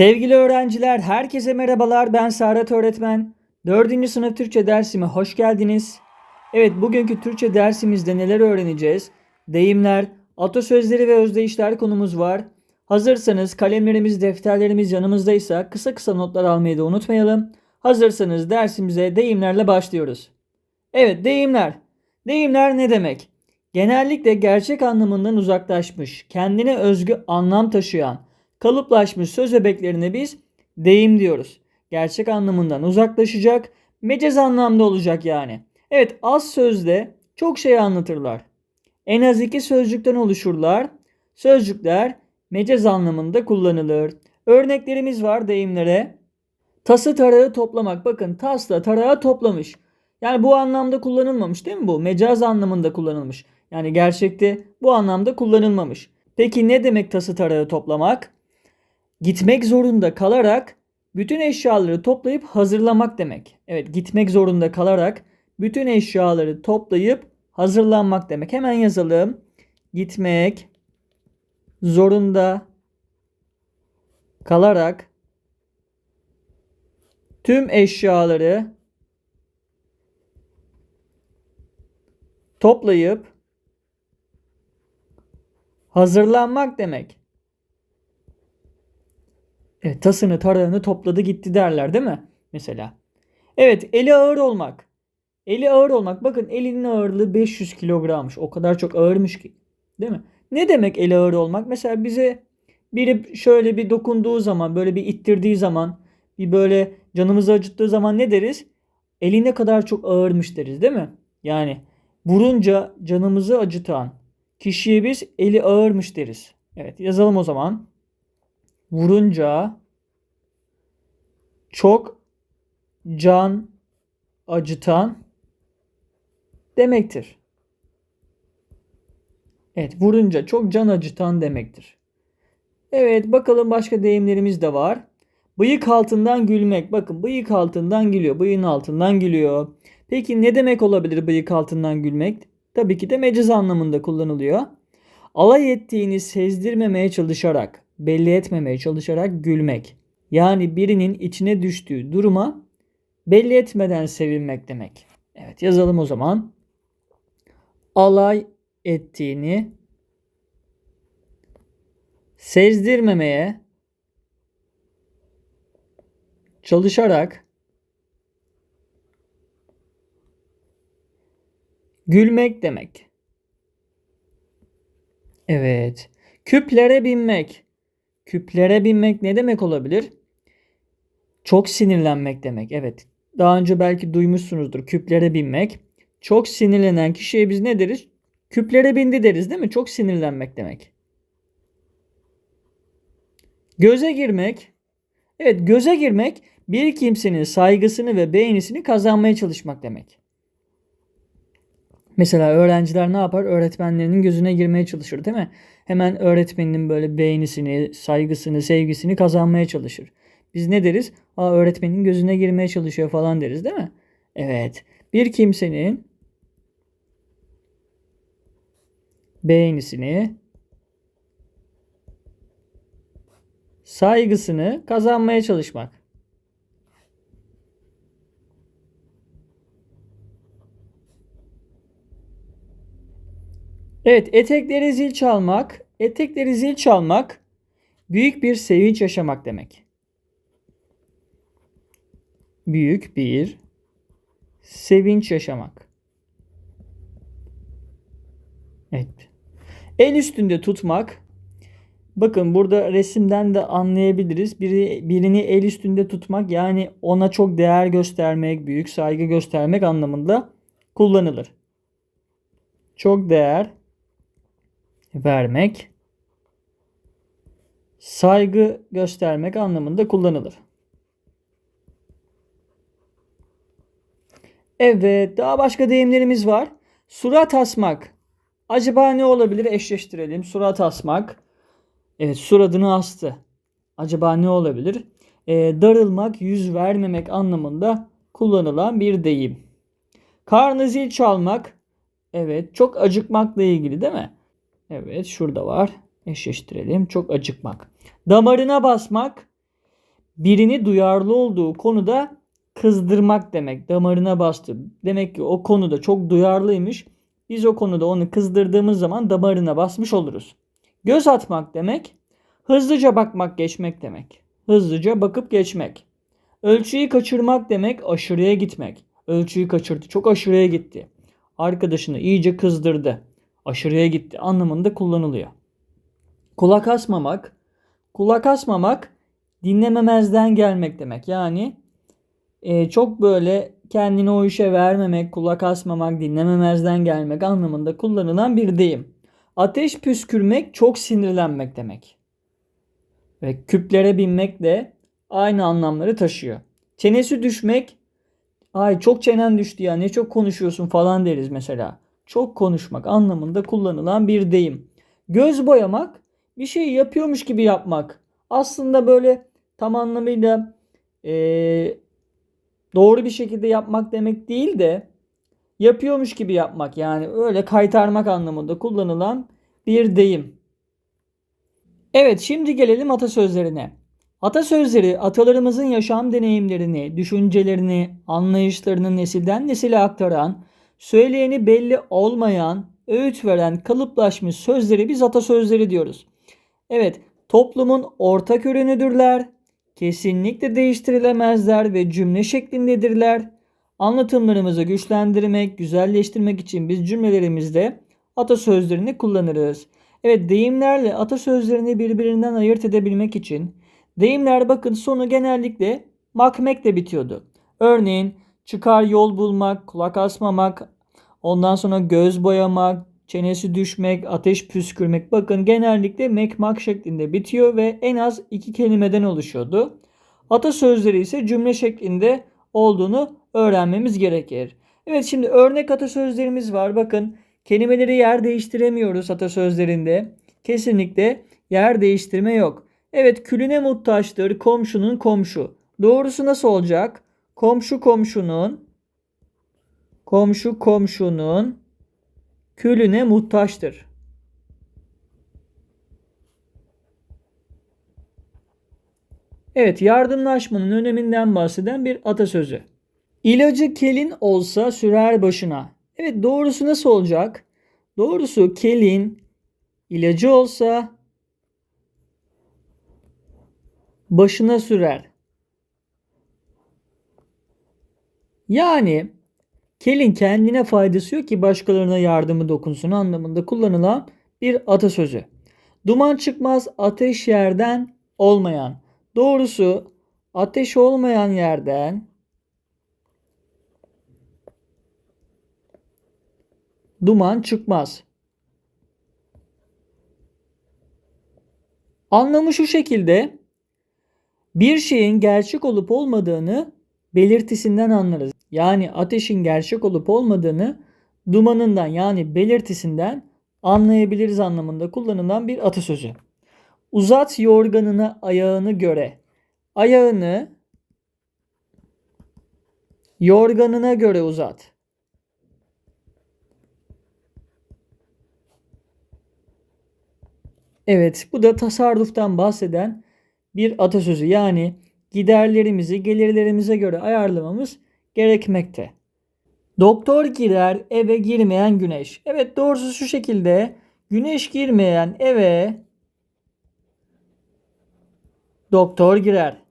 Sevgili öğrenciler, herkese merhabalar. Ben Serhat Öğretmen. 4. sınıf Türkçe dersime hoş geldiniz. Evet, bugünkü Türkçe dersimizde neler öğreneceğiz? Deyimler, atasözleri ve özdeyişler konumuz var. Hazırsanız kalemlerimiz, defterlerimiz yanımızdaysa kısa kısa notlar almayı da unutmayalım. Hazırsanız dersimize deyimlerle başlıyoruz. Evet, deyimler. Deyimler ne demek? Genellikle gerçek anlamından uzaklaşmış, kendine özgü anlam taşıyan, kalıplaşmış söz öbeklerine biz deyim diyoruz. Gerçek anlamından uzaklaşacak, mecaz anlamda olacak yani. Evet az sözde çok şey anlatırlar. En az iki sözcükten oluşurlar. Sözcükler mecaz anlamında kullanılır. Örneklerimiz var deyimlere. Tası tarağı toplamak. Bakın tasla tarağı toplamış. Yani bu anlamda kullanılmamış değil mi bu? Mecaz anlamında kullanılmış. Yani gerçekte bu anlamda kullanılmamış. Peki ne demek tası tarağı toplamak? Gitmek zorunda kalarak bütün eşyaları toplayıp hazırlamak demek. Evet gitmek zorunda kalarak bütün eşyaları toplayıp hazırlanmak demek. Hemen yazalım. Gitmek zorunda kalarak tüm eşyaları toplayıp hazırlanmak demek. Evet, tasını tarağını topladı gitti derler değil mi? Mesela. Evet eli ağır olmak. Eli ağır olmak. Bakın elinin ağırlığı 500 kilogrammış. O kadar çok ağırmış ki. Değil mi? Ne demek eli ağır olmak? Mesela bize biri şöyle bir dokunduğu zaman, böyle bir ittirdiği zaman, bir böyle canımızı acıttığı zaman ne deriz? Eli ne kadar çok ağırmış deriz değil mi? Yani vurunca canımızı acıtan kişiye biz eli ağırmış deriz. Evet yazalım o zaman. Vurunca çok can acıtan demektir. Evet, vurunca çok can acıtan demektir. Evet, bakalım başka deyimlerimiz de var. Bıyık altından gülmek. Bakın bıyık altından gülüyor. Bıyığın altından gülüyor. Peki ne demek olabilir bıyık altından gülmek? Tabii ki de mecaz anlamında kullanılıyor. Alay ettiğini sezdirmemeye çalışarak, belli etmemeye çalışarak gülmek. Yani birinin içine düştüğü duruma belli etmeden sevinmek demek. Evet yazalım o zaman. Alay ettiğini sezdirmemeye çalışarak gülmek demek. Evet. Küplere binmek. Küplere binmek ne demek olabilir? Çok sinirlenmek demek. Evet. Daha önce belki duymuşsunuzdur. Küplere binmek. Çok sinirlenen kişiye biz ne deriz? Küplere bindi deriz değil mi? Çok sinirlenmek demek. Göze girmek. Evet göze girmek bir kimsenin saygısını ve beğenisini kazanmaya çalışmak demek. Mesela öğrenciler ne yapar? Öğretmenlerinin gözüne girmeye çalışır değil mi? Hemen öğretmeninin böyle beğenisini, saygısını, sevgisini kazanmaya çalışır. Biz ne deriz? Aa öğretmenin gözüne girmeye çalışıyor falan deriz değil mi? Evet. Bir kimsenin beğenisini, saygısını kazanmaya çalışmak. Evet, etekleri zil çalmak, etekleri zil çalmak büyük bir sevinç yaşamak demek. Büyük bir sevinç yaşamak. Evet. El üstünde tutmak. Bakın burada resimden de anlayabiliriz. Biri, birini el üstünde tutmak yani ona çok değer göstermek, büyük saygı göstermek anlamında kullanılır. Çok değer vermek, saygı göstermek anlamında kullanılır. Evet, daha başka deyimlerimiz var. Surat asmak. Acaba ne olabilir? Eşleştirelim. Surat asmak. Evet, suratını astı. Acaba ne olabilir? Ee, darılmak, yüz vermemek anlamında kullanılan bir deyim. Karnı zil çalmak. Evet, çok acıkmakla ilgili değil mi? Evet şurada var. Eşleştirelim. Çok acıkmak. Damarına basmak. birini duyarlı olduğu konuda kızdırmak demek. Damarına bastı. Demek ki o konuda çok duyarlıymış. Biz o konuda onu kızdırdığımız zaman damarına basmış oluruz. Göz atmak demek hızlıca bakmak geçmek demek. Hızlıca bakıp geçmek. Ölçüyü kaçırmak demek aşırıya gitmek. Ölçüyü kaçırdı. Çok aşırıya gitti. Arkadaşını iyice kızdırdı. Aşırıya gitti anlamında kullanılıyor. Kulak asmamak. Kulak asmamak dinlememezden gelmek demek. Yani e, çok böyle kendini o işe vermemek, kulak asmamak, dinlememezden gelmek anlamında kullanılan bir deyim. Ateş püskürmek çok sinirlenmek demek. Ve küplere binmek de aynı anlamları taşıyor. Çenesi düşmek, ay çok çenen düştü ya ne çok konuşuyorsun falan deriz mesela. Çok konuşmak anlamında kullanılan bir deyim. Göz boyamak, bir şey yapıyormuş gibi yapmak. Aslında böyle tam anlamıyla e, doğru bir şekilde yapmak demek değil de yapıyormuş gibi yapmak yani öyle kaytarmak anlamında kullanılan bir deyim. Evet şimdi gelelim atasözlerine. Atasözleri atalarımızın yaşam deneyimlerini, düşüncelerini, anlayışlarını nesilden nesile aktaran, söyleyeni belli olmayan, öğüt veren kalıplaşmış sözleri biz atasözleri diyoruz. Evet, toplumun ortak ürünüdürler, kesinlikle değiştirilemezler ve cümle şeklindedirler. Anlatımlarımızı güçlendirmek, güzelleştirmek için biz cümlelerimizde atasözlerini kullanırız. Evet deyimlerle atasözlerini birbirinden ayırt edebilmek için deyimler bakın sonu genellikle makmekle bitiyordu. Örneğin çıkar yol bulmak, kulak asmamak, ondan sonra göz boyamak, çenesi düşmek, ateş püskürmek bakın genellikle mekmak şeklinde bitiyor ve en az iki kelimeden oluşuyordu. Atasözleri ise cümle şeklinde olduğunu öğrenmemiz gerekir. Evet şimdi örnek atasözlerimiz var. Bakın kelimeleri yer değiştiremiyoruz atasözlerinde. Kesinlikle yer değiştirme yok. Evet külüne muhtaçtır komşunun komşu. Doğrusu nasıl olacak? Komşu komşunun komşu komşunun külüne muhtaçtır. Evet, yardımlaşmanın öneminden bahseden bir atasözü. İlacı kelin olsa sürer başına. Evet, doğrusu nasıl olacak? Doğrusu kelin ilacı olsa başına sürer. Yani kelin kendine faydası yok ki başkalarına yardımı dokunsun anlamında kullanılan bir atasözü. Duman çıkmaz ateş yerden olmayan. Doğrusu ateş olmayan yerden duman çıkmaz. Anlamı şu şekilde bir şeyin gerçek olup olmadığını belirtisinden anlarız. Yani ateşin gerçek olup olmadığını dumanından yani belirtisinden anlayabiliriz anlamında kullanılan bir atasözü. Uzat yorganını ayağını göre. Ayağını yorganına göre uzat. Evet, bu da tasarruftan bahseden bir atasözü. Yani giderlerimizi gelirlerimize göre ayarlamamız gerekmekte. Doktor girer eve girmeyen güneş. Evet doğrusu şu şekilde güneş girmeyen eve doktor girer.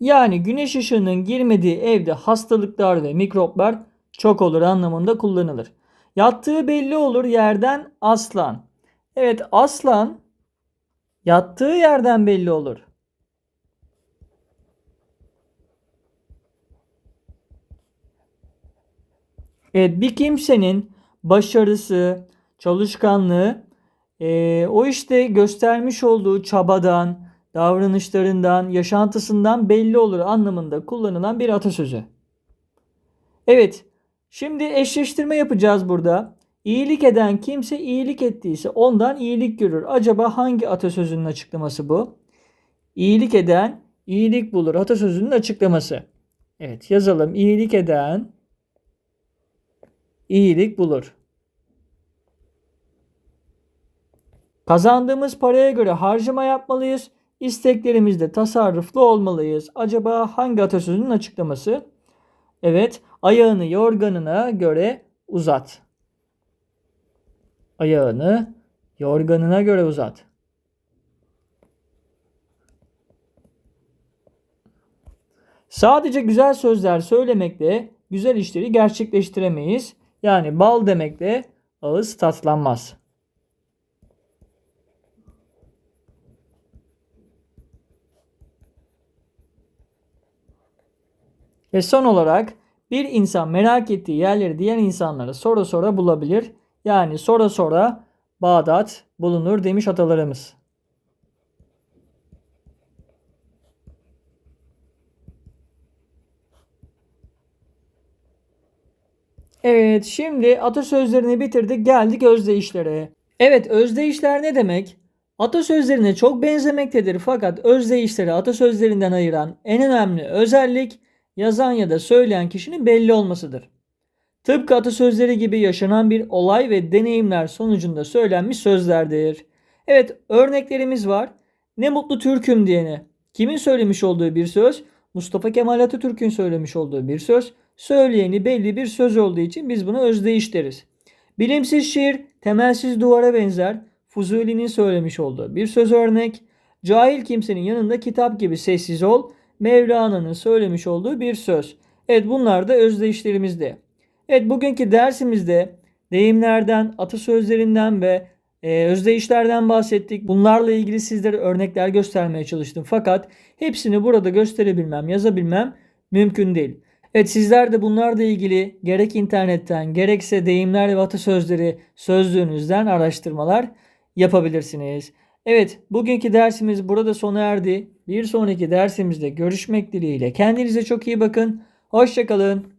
Yani güneş ışığının girmediği evde hastalıklar ve mikroplar çok olur anlamında kullanılır. Yattığı belli olur yerden aslan. Evet aslan yattığı yerden belli olur. Evet bir kimsenin başarısı, çalışkanlığı e, o işte göstermiş olduğu çabadan, davranışlarından, yaşantısından belli olur anlamında kullanılan bir atasözü. Evet, şimdi eşleştirme yapacağız burada. İyilik eden kimse iyilik ettiyse ondan iyilik görür. Acaba hangi atasözünün açıklaması bu? İyilik eden iyilik bulur. Atasözünün açıklaması. Evet yazalım. İyilik eden iyilik bulur. Kazandığımız paraya göre harcama yapmalıyız. İsteklerimizde tasarruflu olmalıyız. Acaba hangi atasözünün açıklaması? Evet, ayağını yorganına göre uzat. Ayağını yorganına göre uzat. Sadece güzel sözler söylemekle güzel işleri gerçekleştiremeyiz. Yani bal demekle ağız tatlanmaz. Ve son olarak bir insan merak ettiği yerleri diğer insanlara sonra sonra bulabilir. Yani sonra sonra Bağdat bulunur demiş atalarımız. Evet, şimdi atasözlerini bitirdik, geldik özdeyişlere. Evet, özdeyişler ne demek? Atasözlerine çok benzemektedir fakat özdeyişleri atasözlerinden ayıran en önemli özellik yazan ya da söyleyen kişinin belli olmasıdır. Tıpkı atasözleri gibi yaşanan bir olay ve deneyimler sonucunda söylenmiş sözlerdir. Evet, örneklerimiz var. Ne mutlu Türk'üm diyene. Kimin söylemiş olduğu bir söz? Mustafa Kemal Atatürk'ün söylemiş olduğu bir söz. Söyleyeni belli bir söz olduğu için biz buna özdeyiş deriz. Bilimsiz şiir temelsiz duvara benzer. Fuzuli'nin söylemiş olduğu bir söz örnek. Cahil kimsenin yanında kitap gibi sessiz ol. Mevlana'nın söylemiş olduğu bir söz. Evet bunlar da özdeyişlerimizde. Evet bugünkü dersimizde deyimlerden, atasözlerinden ve e, özdeyişlerden bahsettik. Bunlarla ilgili sizlere örnekler göstermeye çalıştım. Fakat hepsini burada gösterebilmem, yazabilmem mümkün değil. Evet sizler de bunlarla ilgili gerek internetten gerekse deyimler ve atasözleri sözlüğünüzden araştırmalar yapabilirsiniz. Evet bugünkü dersimiz burada sona erdi. Bir sonraki dersimizde görüşmek dileğiyle. Kendinize çok iyi bakın. Hoşçakalın.